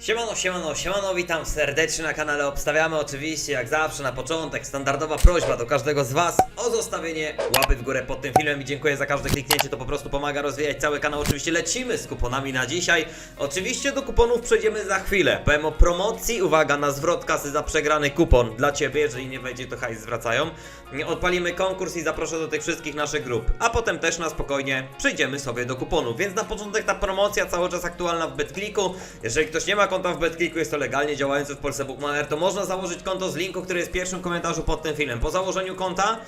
Siemano, siemano, siemano, witam serdecznie na kanale Obstawiamy oczywiście, jak zawsze na początek, standardowa prośba do każdego z Was o zostawienie łapy w górę pod tym filmem i dziękuję za każde kliknięcie, to po prostu pomaga rozwijać cały kanał. Oczywiście lecimy z kuponami na dzisiaj. Oczywiście do kuponów przejdziemy za chwilę. Powiem o promocji, uwaga, na zwrot kasy za przegrany kupon dla Ciebie, jeżeli nie wejdzie to hajs zwracają. Odpalimy konkurs i zaproszę do tych wszystkich naszych grup, a potem też na spokojnie przejdziemy sobie do kuponów. Więc na początek ta promocja cały czas aktualna w BetClicku. Jeżeli ktoś nie ma konta w BetClicku, jest to legalnie działający w Polsce Bookmaner, to można założyć konto z linku, który jest w pierwszym komentarzu pod tym filmem. Po założeniu konta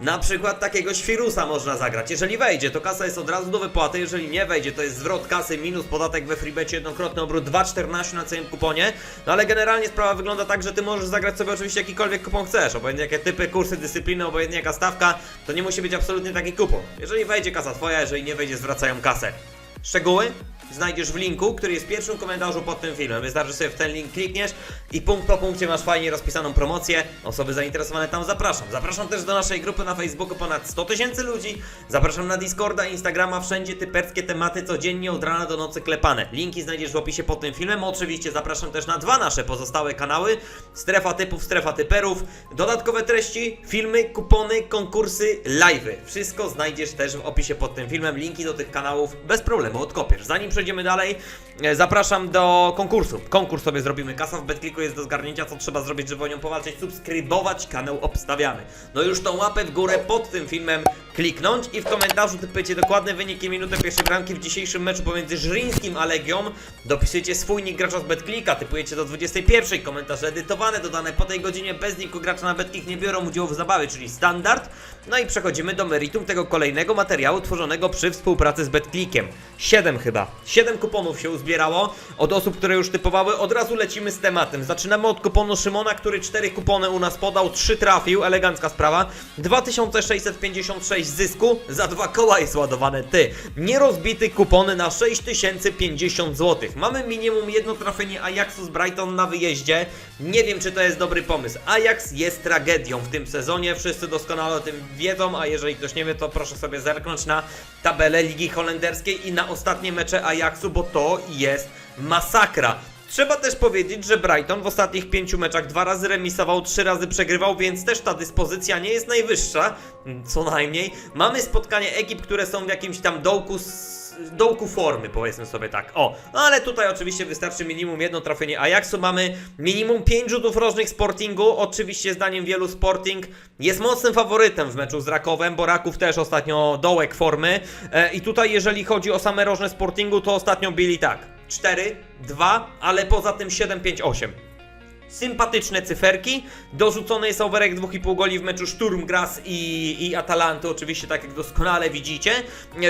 na przykład takiego świrusa można zagrać. Jeżeli wejdzie, to kasa jest od razu do wypłaty. Jeżeli nie wejdzie, to jest zwrot kasy minus podatek we freebecie, jednokrotny obrót 2,14 na całym kuponie. No ale generalnie sprawa wygląda tak, że ty możesz zagrać sobie oczywiście jakikolwiek kupon chcesz. Obojętnie jakie typy, kursy, dyscypliny, obojętnie jaka stawka, to nie musi być absolutnie taki kupon. Jeżeli wejdzie, kasa twoja, jeżeli nie wejdzie, zwracają kasę. Szczegóły znajdziesz w linku, który jest w pierwszym komentarzu pod tym filmem. Wystarczy sobie w ten link klikniesz i punkt po punkcie masz fajnie rozpisaną promocję. Osoby zainteresowane tam zapraszam. Zapraszam też do naszej grupy na Facebooku ponad 100 tysięcy ludzi. Zapraszam na Discorda, Instagrama, wszędzie typerskie tematy codziennie od rana do nocy klepane. Linki znajdziesz w opisie pod tym filmem. Oczywiście zapraszam też na dwa nasze pozostałe kanały. Strefa typów, strefa typerów. Dodatkowe treści, filmy, kupony, konkursy, live'y. Wszystko znajdziesz też w opisie pod tym filmem. Linki do tych kanałów bez problemu odkopiesz. Zanim przejdziemy dalej, e, zapraszam do konkursu. Konkurs sobie zrobimy. Kasa w BetClicku jest do zgarnięcia, co trzeba zrobić, żeby o nią powalczyć. Subskrybować kanał Obstawiamy. No już tą łapę w górę pod tym filmem kliknąć i w komentarzu typujecie dokładne wyniki minutę pierwszej bramki w dzisiejszym meczu pomiędzy Żryńskim a Legią. Dopisujecie swój nick gracza z BetClicka, typujecie do 21. Komentarze edytowane, dodane po tej godzinie bez niku gracza na BetClick nie biorą udziału w zabawie, czyli standard. No i przechodzimy do meritum tego kolejnego materiału tworzonego przy współpracy z BetClickiem. 7 chyba. 7 kuponów się uzbierało od osób, które już typowały. Od razu lecimy z tematem. Zaczynamy od kuponu Szymona, który 4 kupony u nas podał, 3 trafił, elegancka sprawa. 2656 zysku, za dwa koła jest ładowane ty. Nierozbity kupony na 6050 zł. Mamy minimum jedno trafienie Ajaxu z Brighton na wyjeździe. Nie wiem, czy to jest dobry pomysł. Ajax jest tragedią w tym sezonie, wszyscy doskonale o tym wiedzą, a jeżeli ktoś nie wie, to proszę sobie zerknąć na tabelę Ligi Holenderskiej i na ostatnie mecze Ajaxu, bo to jest masakra. Trzeba też powiedzieć, że Brighton w ostatnich pięciu meczach dwa razy remisował, trzy razy przegrywał, więc też ta dyspozycja nie jest najwyższa, co najmniej. Mamy spotkanie ekip, które są w jakimś tam dołku dołku formy, powiedzmy sobie tak. O, no ale tutaj oczywiście wystarczy minimum jedno trafienie Ajaxu. Mamy minimum 5 rzutów rożnych Sportingu. Oczywiście zdaniem wielu Sporting jest mocnym faworytem w meczu z Rakowem, bo Raków też ostatnio dołek formy. E, I tutaj jeżeli chodzi o same rożne Sportingu, to ostatnio byli tak. 4, 2, ale poza tym 7, 5, 8 sympatyczne cyferki. Dorzucony jest overek 2,5 goli w meczu Sturm Graz i, i Atalanty, oczywiście tak jak doskonale widzicie.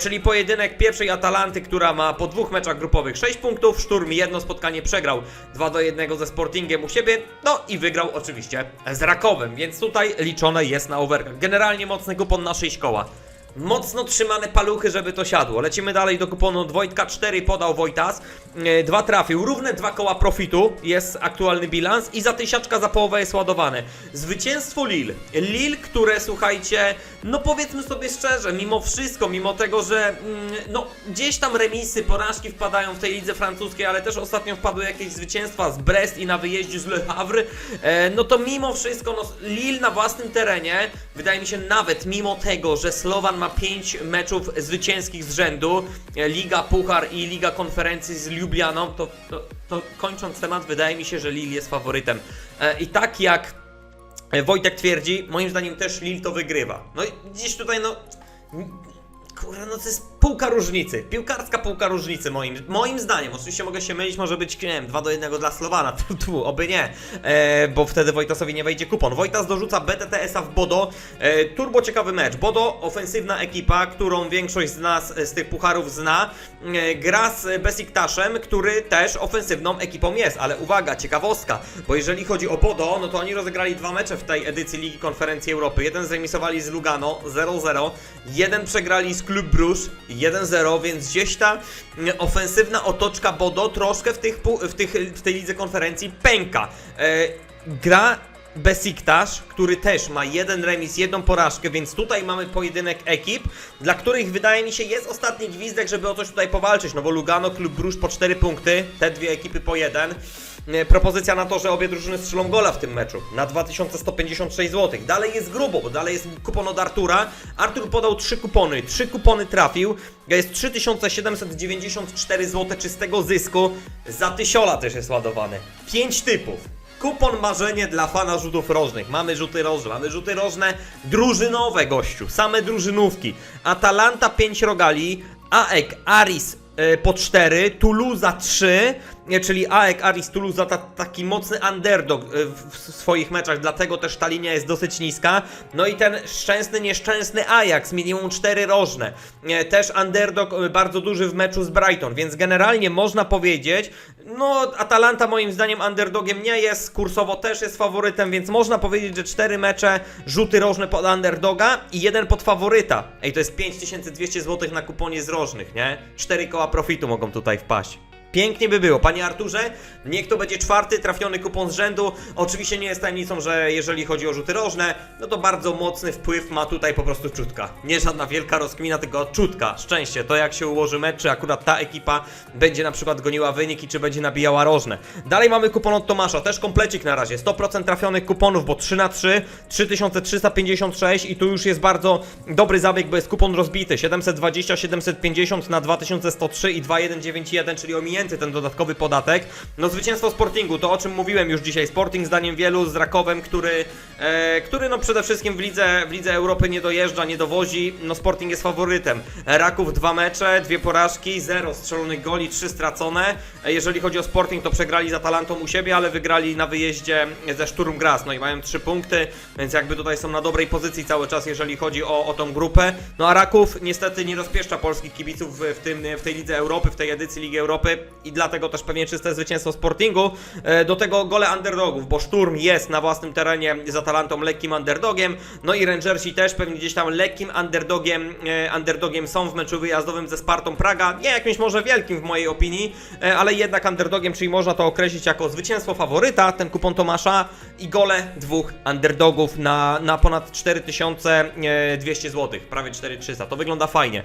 Czyli pojedynek pierwszej Atalanty, która ma po dwóch meczach grupowych 6 punktów. Szturm jedno spotkanie przegrał 2 do 1 ze Sportingiem u siebie. No i wygrał oczywiście z Rakowem, więc tutaj liczone jest na overkach. Generalnie mocny kupon naszej szkoła. Mocno trzymane paluchy, żeby to siadło. Lecimy dalej do kuponu od Wojtka. 4 podał Wojtas. 2 trafił. Równe dwa koła profitu jest aktualny bilans. I za tysiaczka za połowę jest ładowane. Zwycięstwo Lille. Lille, które słuchajcie, no powiedzmy sobie szczerze, mimo wszystko, mimo tego, że mm, no gdzieś tam remisy, porażki wpadają w tej lidze francuskiej, ale też ostatnio wpadły jakieś zwycięstwa z Brest i na wyjeździe z Le Havre. E, no to mimo wszystko, no, Lille na własnym terenie, wydaje mi się nawet mimo tego, że Slovan ma 5 meczów zwycięskich z rzędu, e, Liga Puchar i Liga Konferencji z Ljubljaną, to, to, to kończąc temat, wydaje mi się, że Lille jest faworytem. E, I tak jak e, Wojtek twierdzi, moim zdaniem też Lille to wygrywa. No i gdzieś tutaj, no. Kurwa, no to jest półka różnicy. Piłkarska półka różnicy, moim, moim zdaniem. Oczywiście mogę się mylić, może być, nie wiem, 2 do 1 dla Slowana. Tu, tu, oby nie. E, bo wtedy Wojtasowi nie wejdzie kupon. Wojtas dorzuca BTTS-a w Bodo. E, turbo ciekawy mecz. Bodo, ofensywna ekipa, którą większość z nas e, z tych pucharów zna. E, gra z Besiktaszem, który też ofensywną ekipą jest. Ale uwaga, ciekawostka, bo jeżeli chodzi o Bodo, no to oni rozegrali dwa mecze w tej edycji Ligi Konferencji Europy. Jeden zremisowali z Lugano 0-0, jeden przegrali z Klub Bruges 1-0, więc gdzieś ta mm, ofensywna otoczka Bodo troszkę w, tych, w, tych, w tej lidze konferencji pęka. E, gra Besiktas, który też ma jeden remis, jedną porażkę, więc tutaj mamy pojedynek ekip, dla których wydaje mi się jest ostatni gwizdek, żeby o coś tutaj powalczyć, no bo Lugano, Klub Brusz po 4 punkty, te dwie ekipy po jeden. E, Propozycja na to, że obie drużyny strzelą gola w tym meczu na 2156 zł. Dalej jest grubo, bo dalej jest kupon od Artura. Artur podał trzy kupony, trzy kupony trafił. Jest 3794 zł czystego zysku. Za tysiola też jest ładowany. 5 typów. Kupon marzenie dla fana rzutów rożnych. Mamy rzuty rożne, mamy rzuty rożne drużynowe, gościu. Same drużynówki. Atalanta 5 rogali, AEK, Aris e, po 4, Toulouse 3, nie, czyli AEK, Aris, Toulouse ta, taki mocny underdog e, w, w swoich meczach, dlatego też ta linia jest dosyć niska. No i ten szczęsny, nieszczęsny Ajax, minimum 4 rożne. E, Też underdog e, bardzo duży w meczu z Brighton, więc generalnie można powiedzieć, no Atalanta moim zdaniem underdogiem nie jest, kursowo też jest faworytem, więc można powiedzieć, że 4 mecze, rzuty rożne pod underdoga i jeden pod faworyta. Ej, to jest 5200 zł na kuponie z rożnych, nie? 4 koła profitu mogą tutaj wpaść. Pięknie by było. Panie Arturze, niech to będzie czwarty trafiony kupon z rzędu. Oczywiście nie jest tajemnicą, że jeżeli chodzi o rzuty rożne, no to bardzo mocny wpływ ma tutaj po prostu czutka. Nie żadna wielka rozkmina, tylko czutka, szczęście. To jak się ułoży mecz, czy akurat ta ekipa będzie na przykład goniła wyniki, czy będzie nabijała rożne. Dalej mamy kupon od Tomasza, też komplecik na razie. 100% trafionych kuponów, bo 3 na 3 3356 i tu już jest bardzo dobry zabieg, bo jest kupon rozbity. 720, 750 na 2103 i 2191, czyli ominięty ten dodatkowy podatek. No zwycięstwo Sportingu, to o czym mówiłem już dzisiaj. Sporting zdaniem wielu z Rakowem, który, e, który no przede wszystkim w lidze, w lidze Europy nie dojeżdża, nie dowozi. No Sporting jest faworytem. Raków dwa mecze, dwie porażki, zero strzelonych goli, trzy stracone. E, Jeżeli chodzi o Sporting, to przegrali z Atalantą u siebie, ale wygrali na wyjeździe ze Sturm Graz. No i mają trzy punkty, więc jakby tutaj są na dobrej pozycji cały czas, jeżeli chodzi o, o tą grupę. No a Raków niestety nie rozpieszcza polskich kibiców w, tym, w tej Lidze Europy, w tej edycji Ligi Europy i dlatego też pewnie czyste zwycięstwo Sportingu. E, Do tego gole underdogów, bo Szturm jest na własnym terenie z Atalantą lekkim underdogiem, no i Rangersi też pewnie gdzieś tam lekkim underdogiem, e, underdogiem są w meczu wyjazdowym ze Spartą Praga. Nie jakimś może wielkim w mojej opinii, e, ale jednak underdogiem, czyli można to określić jako zwycięstwo faworyta, ten kupon Tomasza i gole dwóch underdogów na, na ponad 4200 zł, prawie 4300. To wygląda fajnie.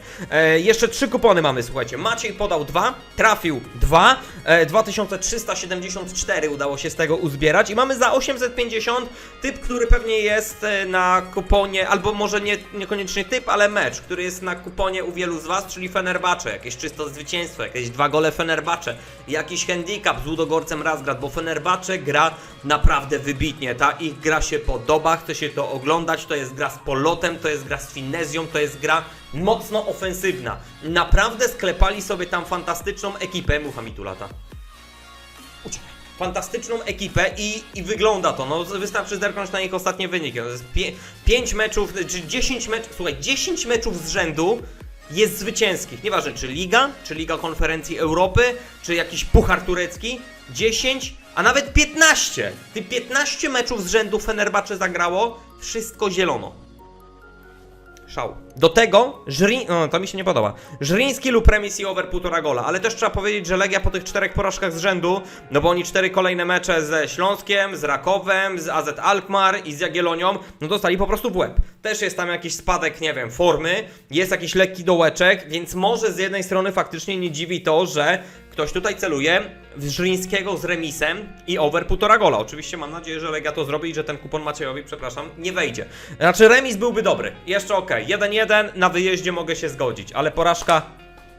Jeszcze trzy kupony mamy, słuchajcie. Maciej podał dwa, trafił dwa, e, 2374 udało się z tego uzbierać i mamy za 850 typ, który pewnie jest e, na kuponie, albo może nie, niekoniecznie typ, ale mecz, który jest na kuponie u wielu z Was, czyli Fenerbahce, jakieś czysto zwycięstwo, jakieś dwa gole Fenerbahce, jakiś handicap z Ludogorcem Razgrad, bo Fenerbahce gra naprawdę wybitnie, ta ich gra się podoba, chce się to oglądać, to jest gra z polotem, to jest gra z finezją, to jest gra mocno ofensywna. Naprawdę sklepali sobie tam fantastyczną ekipę, mucha mi tu lata. Uciekaj. Fantastyczną ekipę i, i wygląda to. No, wystarczy zerknąć na ich ostatnie wyniki. To jest 5 meczów, czy 10 meczów, słuchaj, 10 meczów z rzędu jest zwycięskich. Nieważne, czy Liga, czy Liga Konferencji Europy, czy jakiś Puchar Turecki. 10, a nawet 15. Ty 15 meczów z rzędu Fenerbahce zagrało, wszystko zielono. Szał. Do tego Żrin... No, to mi się nie podoba. Żriński lub remis i over 1,5 gola, ale też trzeba powiedzieć, że Legia po tych czterech porażkach z rzędu, no bo oni cztery kolejne mecze ze Śląskiem, z Rakowem, z AZ Alkmaar i z Jagiellonią, no dostali po prostu w łeb. Też jest tam jakiś spadek, nie wiem, formy, jest jakiś lekki dołeczek, więc może z jednej strony faktycznie nie dziwi to, że ktoś tutaj celuje w Żrińskiego z remisem i over 1,5 gola. Oczywiście mam nadzieję, że Legia to zrobi i że ten kupon Maciejowi, przepraszam, nie wejdzie. Znaczy remis byłby dobry. Jeszcze okej. 1-1 na wyjeździe mogę się zgodzić, ale porażka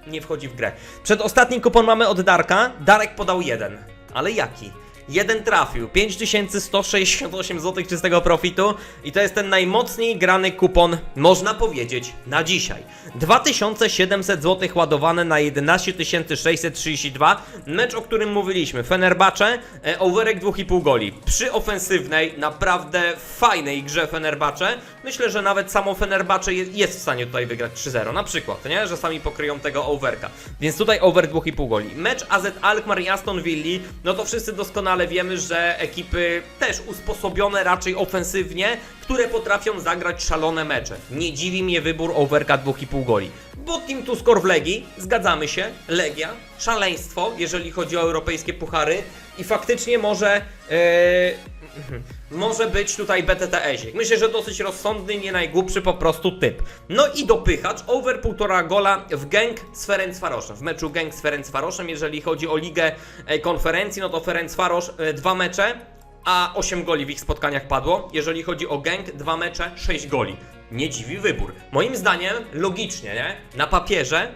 nie wchodzi w grę. Przed ostatnim kupon mamy od Darka. Darek podał jeden. Ale jaki? Jeden trafił, 5168 zł czystego profitu i to jest ten najmocniej grany kupon, można powiedzieć, na dzisiaj. 2700 zł ładowane na 11632, mecz o którym mówiliśmy, Fenerbahce, e, overek 2,5 goli. Przy ofensywnej, naprawdę fajnej grze Fenerbahce, myślę, że nawet samo Fenerbahce je- jest w stanie tutaj wygrać 3-0, na przykład, nie? Że sami pokryją tego overka. Więc tutaj over 2,5 goli. Mecz AZ Alkmaar i Aston Villa, no to wszyscy doskonale wiemy, że ekipy też usposobione raczej ofensywnie, które potrafią zagrać szalone mecze. Nie dziwi mnie wybór overka 2,5 goli. Bo Team Tuskor w Legii, zgadzamy się, Legia, szaleństwo, jeżeli chodzi o europejskie puchary i faktycznie może, e, może być tutaj BTTS-ik. Myślę, że dosyć rozsądny, nie najgłupszy po prostu typ. No i dopychacz, over 1,5 gola w gang z Ferencvaroszem. W meczu gang z Ferencvaroszem, jeżeli chodzi o ligę e, konferencji, no to Ferencvarosz e, dwa mecze, a 8 goli w ich spotkaniach padło. Jeżeli chodzi o gang, dwa mecze, 6 goli. Nie dziwi wybór. Moim zdaniem, logicznie, nie? Na papierze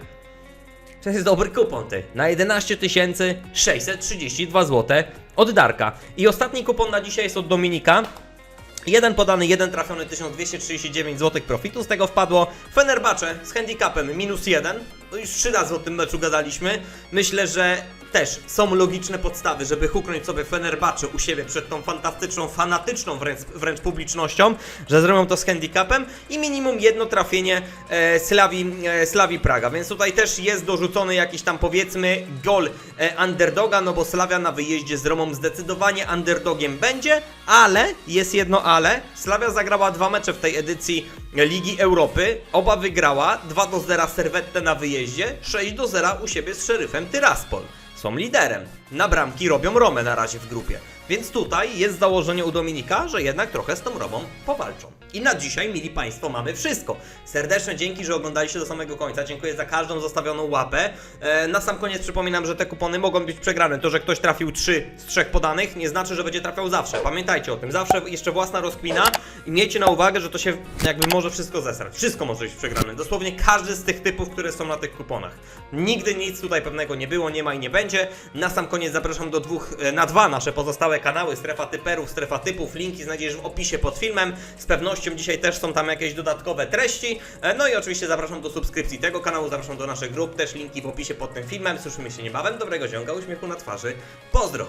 to jest dobry kupon ty. Na 11 632 zł od Darka. I ostatni kupon na dzisiaj jest od Dominika. Jeden podany, jeden trafiony, 1239 zł profitu z tego wpadło. Fenerbacze z handicapem minus 1, no już trzy razy o tym meczu gadaliśmy. Myślę, że też są logiczne podstawy, żeby huknąć sobie Fenerbacze u siebie przed tą fantastyczną, fanatyczną wręcz, wręcz publicznością, że zrobią to z handicapem i minimum jedno trafienie e, Slawi, e, Slawi Praga. Więc tutaj też jest dorzucony jakiś tam powiedzmy gol e, underdoga, no bo Slavia na wyjeździe z Romą zdecydowanie underdogiem będzie, ale jest jedno ale. Slavia zagrała dwa mecze w tej edycji Ligi Europy, oba wygrała, 2 do 0 Servette na wyjeździe, 6 do 0 u siebie z szeryfem Tyraspol. Są liderem. Na bramki robią Romę na razie w grupie. Więc tutaj jest założenie u Dominika, że jednak trochę z tą Romą powalczą. I na dzisiaj, mili Państwo, mamy wszystko. Serdeczne dzięki, że oglądaliście do samego końca. Dziękuję za każdą zostawioną łapę. E, na sam koniec przypominam, że te kupony mogą być przegrane. To, że ktoś trafił 3 z 3 podanych, nie znaczy, że będzie trafiał zawsze. Pamiętajcie o tym. Zawsze jeszcze własna rozkmina i miejcie na uwagę, że to się jakby może wszystko zesrać. Wszystko może być przegrane. Dosłownie każdy z tych typów, które są na tych kuponach. Nigdy nic tutaj pewnego nie było, nie ma i nie będzie. Na sam koniec zapraszam do dwóch, e, na dwa nasze pozostałe kanały, strefa typerów, strefa typów, linki znajdziesz w opisie pod filmem. Z pewnością dzisiaj też są tam jakieś dodatkowe treści. E, No i oczywiście zapraszam do subskrypcji tego kanału, zapraszam do naszych grup, też linki w opisie pod tym filmem. Słyszymy się niebawem. Dobrego ziąga, uśmiechu na twarzy. Pozdro!